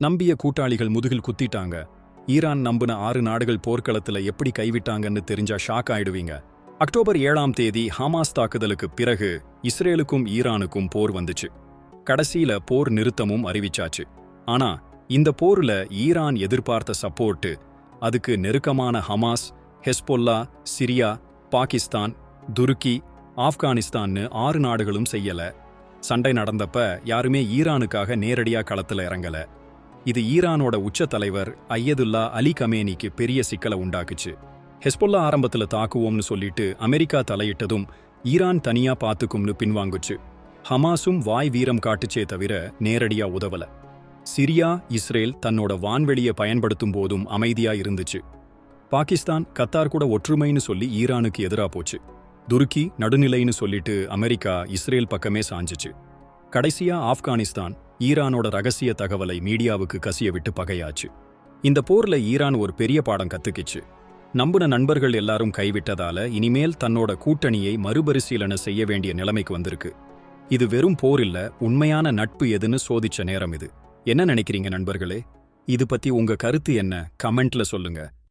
நம்பிய கூட்டாளிகள் முதுகில் குத்திட்டாங்க. ஈரான் நம்புன ஆறு நாடுகள் போர்க்களத்துல எப்படி கைவிட்டாங்கன்னு தெரிஞ்சா ஷாக் ஆயிடுவீங்க. அக்டோபர் ஏழாம் தேதி ஹமாஸ் தாக்குதலுக்கு பிறகு இஸ்ரேலுக்கும் ஈரானுக்கும் போர் வந்துச்சு. கடைசியில போர் நிறுத்தமும் அறிவிச்சாச்சு. ஆனா இந்த போர்ல ஈரான் எதிர்பார்த்த சப்போர்ட்டு அதுக்கு நெருக்கமான ஹமாஸ் ஹெஸ்பொல்லா சிரியா பாகிஸ்தான் துருக்கி ஆப்கானிஸ்தான்னு ஆறு நாடுகளும் செய்யல. சண்டை நடந்தப்ப யாருமே ஈரானுக்காக நேரடியா களத்துல இறங்கல. இது ஈரானோட உச்ச தலைவர் ஐயதுல்லா அலி கமேனிக்கு பெரிய சிக்கலை உண்டாக்குச்சு. ஹெஸ்பொல்லா ஆரம்பத்துல தாக்குவோம்னு சொல்லிட்டு அமெரிக்கா தலையிட்டதும் ஈரான் தனியா பாத்துக்கும்னு பின்வாங்குச்சு. ஹமாஸும் வாய் வீரம் காட்டுச்சே தவிர நேரடியா உதவல. சிரியா இஸ்ரேல் தன்னோட வான்வெளியை பயன்படுத்தும் போதும் அமைதியா இருந்துச்சு. பாகிஸ்தான் கத்தார் கூட ஒற்றுமைன்னு சொல்லி ஈரானுக்கு எதிரா போச்சு. துருக்கி நடுநிலைன்னு சொல்லிட்டு அமெரிக்கா இஸ்ரேல் பக்கமே சாஞ்சுச்சு. கடைசியா ஆப்கானிஸ்தான் ஈரானோட ரகசிய தகவலை மீடியாவுக்கு கசிய விட்டு பகையாச்சு. இந்த போர்ல ஈரான் ஒரு பெரிய பாடம் கத்துக்கிச்சு. நம்புன நண்பர்கள் எல்லாரும் கைவிட்டதால இனிமேல் தன்னோட கூட்டணியை மறுபரிசீலனை செய்ய வேண்டிய நிலைமைக்கு வந்திருக்கு. இது வெறும் போர் இல்ல உண்மையான நட்பு எதுன்னு சோதிச்ச நேரம் இது. என்ன நினைக்கிறீங்க நண்பர்களே? இது பத்தி உங்க கருத்து என்ன? கமெண்ட்ல சொல்லுங்க.